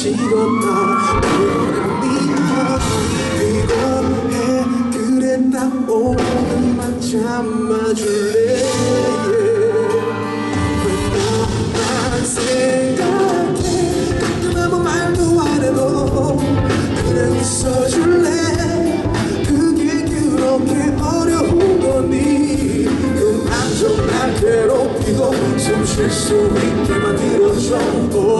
싫었나? 왜니까 피곤해 그래 나 오늘만 참아줄래 왜 나만 생각해 가끔 아무 말도 안 해도 그래 웃어줄래 그게 그렇게 어려운 거니 그만 좀날 괴롭히고 숨 쉴 수 있게 만들어줘.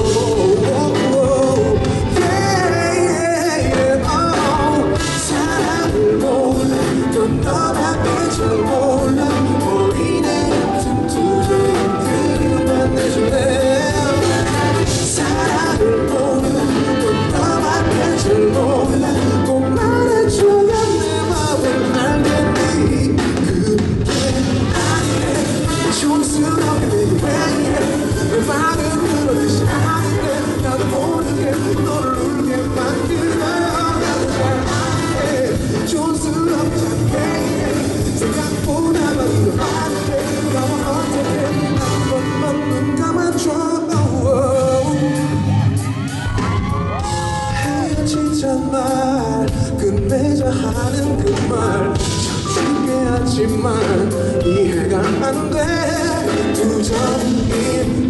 하는 그말. 쉽게 하지만 이해가 안돼. 두 점이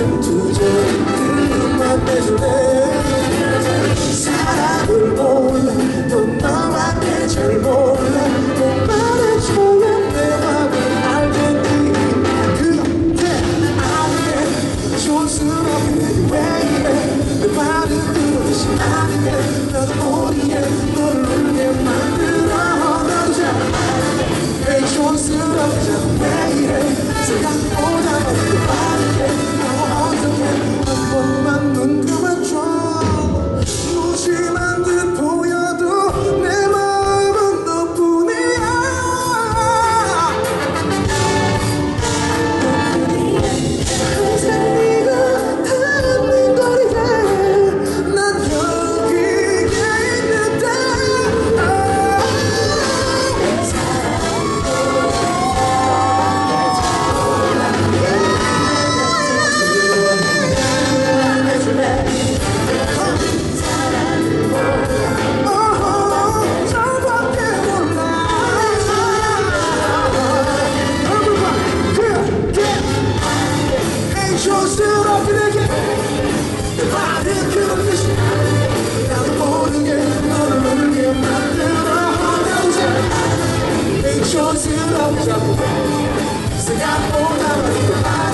today, my best day. 사랑을 Show us your love, Singapore, I'm